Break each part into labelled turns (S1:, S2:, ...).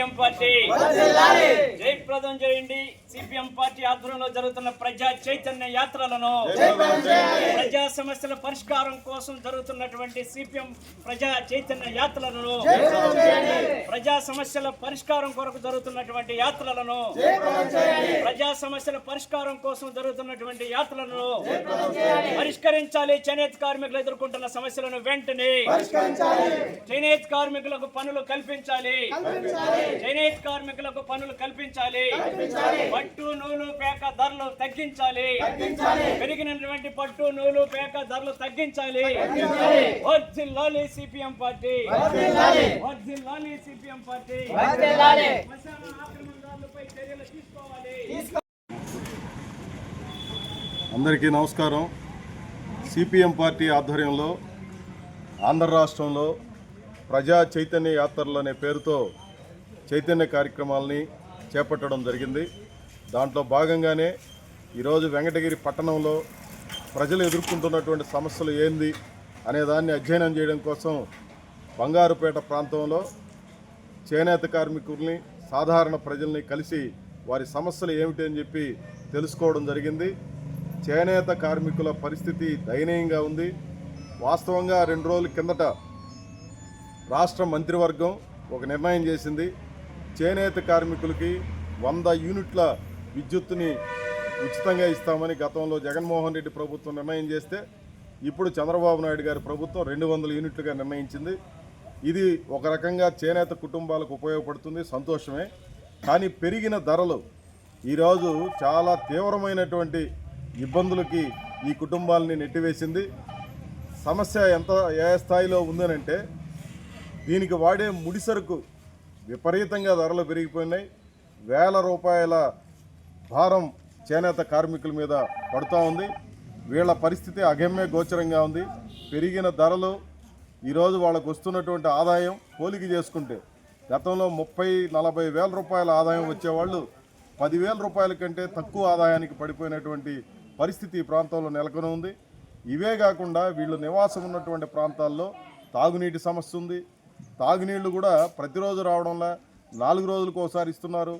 S1: CPM party జయప్రదం చేయండి. CPM party ఆధ్వర్యంలో జరుగుతున్న ప్రజా చైతన్య యాత్రలను ప్రజా సమస్యల పరిష్కారం కోసం జరుగుతున్నటువంటి సిపిఎం ప్రజా చైతన్య యాత్రలను ప్రజా సమస్యల పరిష్కారం కొరకు జరుగుతున్నటువంటి యాత్రలను ప్రజా సమస్యల పరిష్కారం కోసం జరుగుతున్నటువంటి యాత్రలను పరిష్కరించాలి. చేనేత కార్మికులు ఎదుర్కొంటున్న సమస్యలను వెంటనే చేనేత కార్మికులకు పనులు కల్పించాలి. చేనేత కార్మికులకు పనులు కల్పించాలి. పట్టు నూలు పేక ధరలు తగ్గించాలి. పెరిగినటువంటి పట్టు నూలు పేక ధరలు తగ్గించాలి. వర్ధిల్లాలి సిపిఎం పార్టీ. వర్ధిల్లాలి సిపిఎం పార్టీ. శ్మశాన ఆక్రమణదారులపై చర్యలు తీసుకోవాలి.
S2: అందరికీ నమస్కారం. సిపిఎం పార్టీ ఆధ్వర్యంలో ఆంధ్ర రాష్ట్రంలో ప్రజా చైతన్య యాత్రలు అనే పేరుతో చైతన్య కార్యక్రమాలని చేపట్టడం జరిగింది. దాంట్లో భాగంగానే ఈరోజు వెంకటగిరి పట్టణంలో ప్రజలు ఎదుర్కొంటున్నటువంటి సమస్యలు ఏంది అనే దాన్ని అధ్యయనం చేయడం కోసం బంగారుపేట ప్రాంతంలో చేనేత కార్మికుల్ని సాధారణ ప్రజల్ని కలిసి వారి సమస్యలు ఏమిటి అని చెప్పి తెలుసుకోవడం జరిగింది. చేనేత కార్మికుల పరిస్థితి దయనీయంగా ఉంది. వాస్తవంగా రెండు రోజుల కిందట రాష్ట్ర మంత్రివర్గం ఒక నిర్ణయం చేసింది. చేనేత కార్మికులకి వంద యూనిట్ల విద్యుత్తుని ఉచితంగా ఇస్తామని గతంలో జగన్మోహన్ రెడ్డి ప్రభుత్వం నిర్ణయం చేస్తే ఇప్పుడు చంద్రబాబు నాయుడు గారి ప్రభుత్వం రెండు వందల యూనిట్లుగా నిర్ణయించింది. ఇది ఒక రకంగా చేనేత కుటుంబాలకు ఉపయోగపడుతుంది సంతోషమే. కానీ పెరిగిన ధరలు ఈరోజు చాలా తీవ్రమైనటువంటి ఇబ్బందులకి ఈ కుటుంబాలని నెట్టివేసింది. సమస్య ఎంత ఏ స్థాయిలో ఉందనంటే దీనికి వాడే ముడిసరుకు విపరీతంగా ధరలు పెరిగిపోయినాయి. వేల రూపాయల భారం చేనేత కార్మికుల మీద పడుతూ ఉంది. వీళ్ళ పరిస్థితి అగమ్య గోచరంగా ఉంది. పెరిగిన ధరలు ఈరోజు వాళ్ళకు వస్తున్నటువంటి ఆదాయం పోలిక చేసుకుంటే గతంలో ముప్పై నలభై వేల రూపాయల ఆదాయం వచ్చేవాళ్ళు పదివేల రూపాయల కంటే తక్కువ ఆదాయానికి పడిపోయినటువంటి పరిస్థితి ఈ ప్రాంతంలో నెలకొని ఉంది. ఇవే కాకుండా వీళ్ళు నివాసం ఉన్నటువంటి ప్రాంతాల్లో తాగునీటి సమస్య ఉంది. తాగునీళ్ళు కూడా ప్రతిరోజు రావడంలా నాలుగు రోజులకు ఒకసారి ఇస్తున్నారు.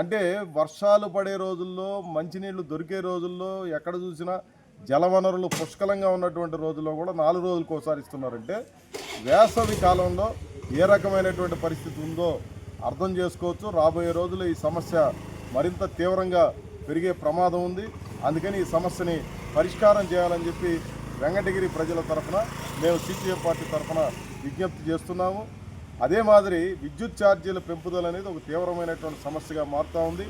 S2: అంటే వర్షాలు పడే రోజుల్లో మంచినీళ్ళు దొరికే రోజుల్లో ఎక్కడ చూసినా జలవనరులు పుష్కలంగా ఉన్నటువంటి రోజుల్లో కూడా నాలుగు రోజులకు ఒకసారి ఇస్తున్నారంటే వేసవి కాలంలో ఏ రకమైనటువంటి పరిస్థితి ఉందో అర్థం చేసుకోవచ్చు. రాబోయే రోజుల్లో ఈ సమస్య మరింత తీవ్రంగా పెరిగే ప్రమాదం ఉంది. అందుకని ఈ సమస్యని పరిష్కారం చేయాలని చెప్పి వెంకటగిరి ప్రజల తరఫున మేము సిపిఎం పార్టీ తరఫున విజ్ఞప్తి చేస్తున్నాము. అదే మాదిరి విద్యుత్ ఛార్జీల పెంపుదల అనేది ఒక తీవ్రమైనటువంటి సమస్యగా మారుతూ ఉంది.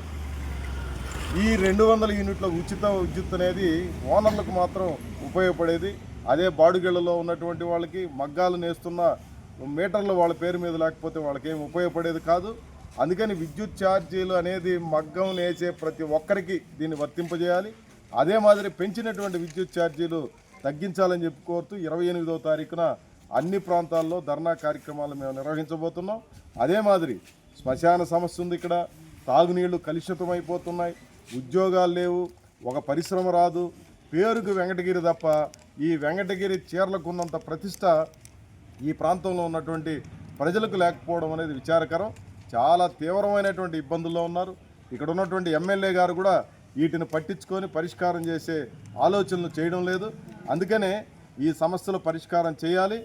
S2: ఈ రెండు వందల యూనిట్ల ఉచిత విద్యుత్ అనేది ఓనర్లకు మాత్రం ఉపయోగపడేది. అదే బాడుగిళ్ళలో ఉన్నటువంటి వాళ్ళకి మగ్గాలు నేస్తున్న మీటర్లు వాళ్ళ పేరు మీద లేకపోతే వాళ్ళకి ఏం ఉపయోగపడేది కాదు. అందుకని విద్యుత్ ఛార్జీలు అనేది మగ్గం నేసే ప్రతి ఒక్కరికి దీన్ని వర్తింపజేయాలి. అదే మాదిరి పెంచినటువంటి విద్యుత్ ఛార్జీలు తగ్గించాలని చెప్పి కోరుతూ ఇరవై ఎనిమిదవ తారీఖున అన్ని ప్రాంతాల్లో ధర్నా కార్యక్రమాలు మేము నిర్వహించబోతున్నాం. అదే మాదిరి శ్మశాన సమస్య ఉంది ఇక్కడ. తాగునీళ్ళు కలుషితమైపోతున్నాయి. ఉద్యోగాలు లేవు. ఒక పరిశ్రమ రాదు. పేరుకు వెంకటగిరి తప్ప ఈ వెంకటగిరి చీరలకు ఉన్నంత ప్రతిష్ట ఈ ప్రాంతంలో ఉన్నటువంటి ప్రజలకు లేకపోవడం అనేది విచారకరం. చాలా తీవ్రమైనటువంటి ఇబ్బందుల్లో ఉన్నారు. ఇక్కడ ఉన్నటువంటి ఎమ్మెల్యే గారు కూడా వీటిని పట్టించుకొని పరిష్కారం చేసే ఆలోచనలు చేయడం లేదు. అందుకనే ఈ సమస్యలు పరిష్కారం చేయాలి.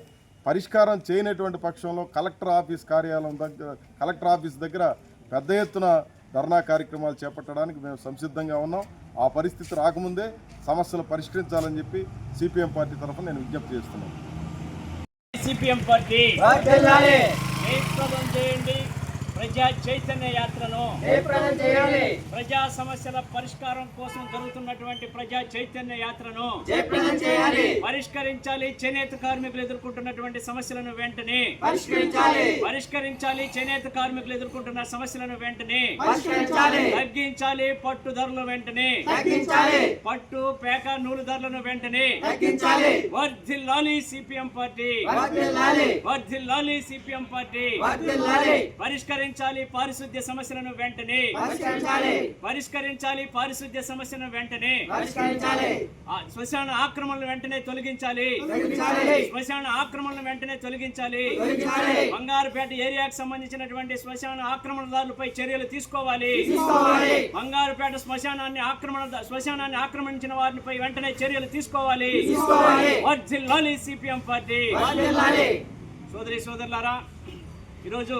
S2: పరిష్కారం చేయనటువంటి పక్షంలో కలెక్టర్ ఆఫీస్ కార్యాలయం దగ్గర కలెక్టర్ ఆఫీస్ దగ్గర పెద్ద ఎత్తున ధర్నా కార్యక్రమాలు చేపట్టడానికి మేము సంసిద్ధంగా ఉన్నాం. ఆ పరిస్థితి రాకముందే సమస్యలు పరిష్కరించాలని చెప్పి సిపిఎం పార్టీ తరఫున నేను విజ్ఞప్తి చేస్తున్నాను.
S1: సిపిఎం పార్టీ చేయండి. ప్రజా చైతన్య యాత్రను ప్రజా సమస్యల పరిష్కారం కోసం జరుగుతున్నటువంటి ప్రజా చైతన్య యాత్రను పరిష్కరించాలి చేనేత కార్మికులు ఎదుర్కొంటున్నటువంటి సమస్యలను వెంటనే
S3: పరిష్కరించాలి.
S1: చేనేత కార్మికులు ఎదుర్కొంటున్న సమస్యలను వెంటనే తగ్గించాలి పట్టు ధరలు వెంటనే పట్టు పేక నూలు ధరలను వెంటనే వర్ధిల్లాలి సిపిఎం పార్టీ.
S3: వర్ధిల్లాలి.
S1: CPM party. పరిష్కరించాలి పరిష్కరించాలి పారిశుద్ధ్య సమస్యలను వెంటనే.
S3: పరిష్కరించాలి.
S1: పారిశుద్ధ్య సమస్యలను వెంటనే. శ్మశాన ఆక్రమణలు వెంటనే తొలగించాలి. శ్మశాన ఆక్రమణలు వెంటనే తొలగించాలి. బంగారుపేట ఏరియాకు సంబంధించినటువంటి శ్మశాన ఆక్రమణదారులపై చర్యలు తీసుకోవాలి. బంగారుపేట శ్మశానాన్ని ఆక్రమణ శ్మశానాన్ని ఆక్రమించిన వారిపై వెంటనే చర్యలు తీసుకోవాలి. CPM party. సోదరి సోదరులారా ఈరోజు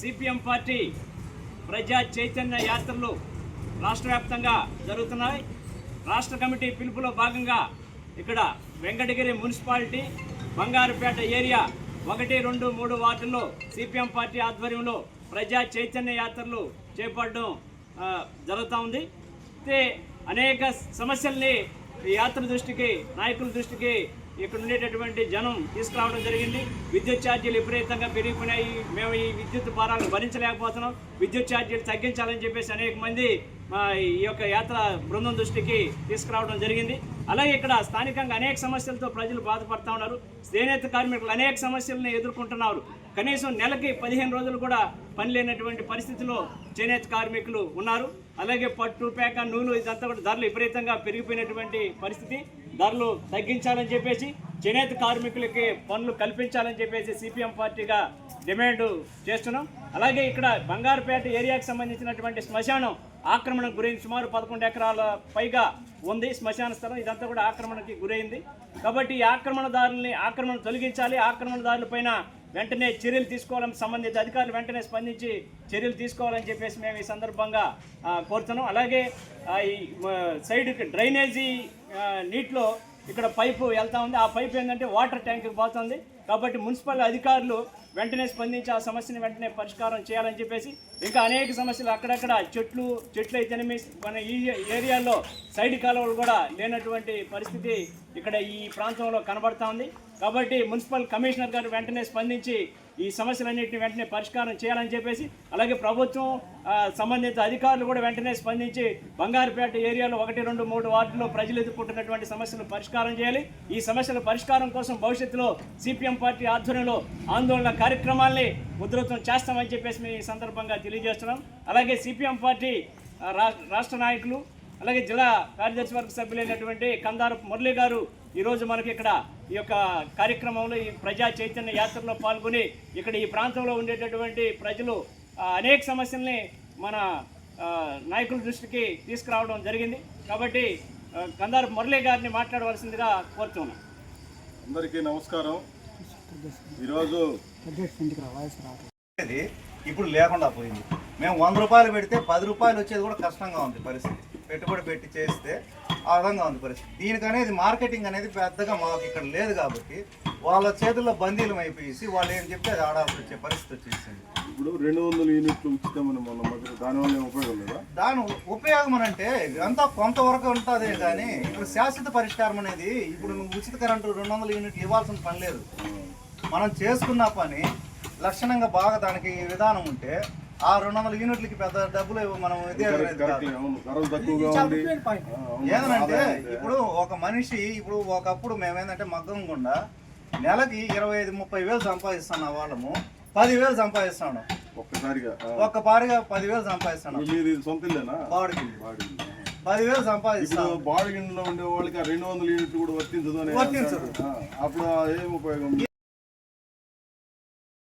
S1: సిపిఎం పార్టీ ప్రజా చైతన్య యాత్రలు రాష్ట్ర వ్యాప్తంగా జరుగుతున్నాయి. రాష్ట్ర కమిటీ పిలుపులో భాగంగా ఇక్కడ వెంకటగిరి మున్సిపాలిటీ బంగారుపేట ఏరియా ఒకటి రెండు మూడు వార్డుల్లో సిపిఎం పార్టీ ఆధ్వర్యంలో ప్రజా చైతన్య యాత్రలు చేపట్టడం జరుగుతూ ఉంది. అయితే అనేక సమస్యల్ని యాత్ర దృష్టికి నాయకుల దృష్టికి ఇక్కడ ఉండేటటువంటి జనం తీసుకురావడం జరిగింది. విద్యుత్ ఛార్జీలు విపరీతంగా పెరిగిపోయినాయి. మేము ఈ విద్యుత్ భారాలను భరించలేకపోతున్నాం. విద్యుత్ ఛార్జీలు తగ్గించాలని చెప్పేసి అనేక మంది ఈ యొక్క యాత్ర బృందం దృష్టికి తీసుకురావడం జరిగింది. అలాగే ఇక్కడ స్థానికంగా అనేక సమస్యలతో ప్రజలు బాధపడుతూ ఉన్నారు. చేనేత కార్మికులు అనేక సమస్యలను ఎదుర్కొంటున్నారు. కనీసం నెలకి పదిహేను రోజులు కూడా పని లేనటువంటి పరిస్థితిలో చేనేత కార్మికులు ఉన్నారు. అలాగే పట్టు పేక నూలు ఇదంతా కూడా ధరలు విపరీతంగా పెరిగిపోయినటువంటి పరిస్థితి. ధరలు తగ్గించాలని చెప్పేసి చేనేత కార్మికులకి పనులు కల్పించాలని చెప్పేసి సిపిఎం పార్టీగా డిమాండ్ చేస్తున్నాం. అలాగే ఇక్కడ బంగారుపేట ఏరియాకి సంబంధించినటువంటి శ్మశానం ఆక్రమణ గురైంది. సుమారు పదకొండు ఎకరాల పైగా ఉంది శ్మశాన స్థలం. ఇదంతా కూడా ఆక్రమణకి గురైంది. కాబట్టి ఈ ఆక్రమణదారుల్ని ఆక్రమణ తొలగించాలి. ఆక్రమణదారులపైన వెంటనే చర్యలు తీసుకోవాలని సంబంధిత అధికారులు వెంటనే స్పందించి చర్యలు తీసుకోవాలని చెప్పేసి మేము ఈ సందర్భంగా కోరుతున్నాం. అలాగే ఈ సైడ్ డ్రైనేజీ నీటిలో ఇక్కడ పైపు వెళ్తా ఉంది. ఆ పైపు ఏంటంటే వాటర్ ట్యాంక్కి పోతుంది. కాబట్టి మున్సిపల్ అధికారులు వెంటనే స్పందించి ఆ సమస్యని వెంటనే పరిష్కారం చేయాలని చెప్పేసి ఇంకా అనేక సమస్యలు అక్కడక్కడ చెట్లు చెట్లు అయితేనేమి మన ఈ ఏరియాలో సైడ్ కాలువలు కూడా లేనటువంటి పరిస్థితి ఇక్కడ ఈ ప్రాంతంలో కనబడుతూ ఉంది. కాబట్టి మున్సిపల్ కమిషనర్ గారు వెంటనే స్పందించి ఈ సమస్యలన్నింటినీ వెంటనే పరిష్కారం చేయాలని చెప్పేసి అలాగే ప్రభుత్వం సంబంధిత అధికారులు కూడా వెంటనే స్పందించి బంగారుపేట ఏరియాలో ఒకటి రెండు మూడు వార్డులో ప్రజలు ఎదుర్కొంటున్నటువంటి సమస్యలు పరిష్కారం చేయాలి. ఈ సమస్యల పరిష్కారం కోసం భవిష్యత్తులో సిపిఎం పార్టీ ఆధ్వర్యంలో ఆందోళన కార్యక్రమాల్ని ఉధృతం చేస్తామని చెప్పేసి మేము ఈ సందర్భంగా తెలియజేస్తున్నాం. అలాగే సిపిఎం పార్టీ రాష్ట్ర నాయకులు అలాగే జిల్లా కార్యదర్శి వర్గ సభ్యులైనటువంటి కందారు మురళి గారు ఈరోజు మనకి ఇక్కడ ఈ యొక్క కార్యక్రమంలో ఈ ప్రజా చైతన్య యాత్రలో పాల్గొని ఇక్కడ ఈ ప్రాంతంలో ఉండేటటువంటి ప్రజలు అనేక సమస్యల్ని మన నాయకుల దృష్టికి తీసుకురావడం జరిగింది. కాబట్టి కందారు మురళి గారిని మాట్లాడవలసిందిగా కోరుతున్నాం.
S2: అందరికీ నమస్కారం. ఈరోజు
S4: ఇది ఇప్పుడు లేకుండా పోయింది. మేము వంద రూపాయలు పెడితే పది రూపాయలు వచ్చేది కూడా కష్టంగా ఉంది పరిస్థితి. పెట్టుబడి పెట్టి చేస్తే ఆ విధంగా ఉంది పరిస్థితి. దీనికి అనేది మార్కెటింగ్ అనేది పెద్దగా మాకు ఇక్కడ లేదు కాబట్టి వాళ్ళ చేతుల్లో బందీలం అయిపోయేసి వాళ్ళు ఏం చెప్తే అది ఆడాల్సి వచ్చే పరిస్థితి వచ్చేసింది.
S2: ఇప్పుడు రెండు వందల యూనిట్లు ఉచితమని మధ్య దానివల్ల ఉపయోగం లేదా?
S4: దాని ఉపయోగం అని అంటే ఇదంతా కొంతవరకు ఉంటుంది కానీ ఇప్పుడు శాశ్వత పరిష్కారం అనేది ఇప్పుడు నువ్వు ఉచిత కరెంటు రెండు వందల యూనిట్లు ఇవ్వాల్సిన పని లేదు. మనం చేసుకున్న పని లక్షణంగా బాగా దానికి విధానం ఉంటే ఆ రెండు వందల యూనిట్లకి పెద్ద డబ్బులు ఇవ్వ- మనం
S2: ఉంది.
S4: ఇప్పుడు ఒక మనిషి ఇప్పుడు ఒకప్పుడు మేమేందంటే మగ్గం గుండా నెలకి ఇరవై ఐదు ముప్పై వేలు సంపాదిస్తున్న వాళ్ళము. పదివేలు సంపాదిస్తాను.
S2: ఒక్కసారిగా ఆ.
S4: ఒక్క పారిగా పదివేలు సంపాదిస్తాను.
S2: సొంత
S4: బాడికి. పదివేలు సంపాదిస్తాను.
S2: బాడిగింట్లో ఉండే వాళ్ళకి ఆ రెండు వందల యూనిట్లు కూడా వర్తించదు
S4: వర్తించదు.
S2: అప్పుడు ఏం ఉపయోగం?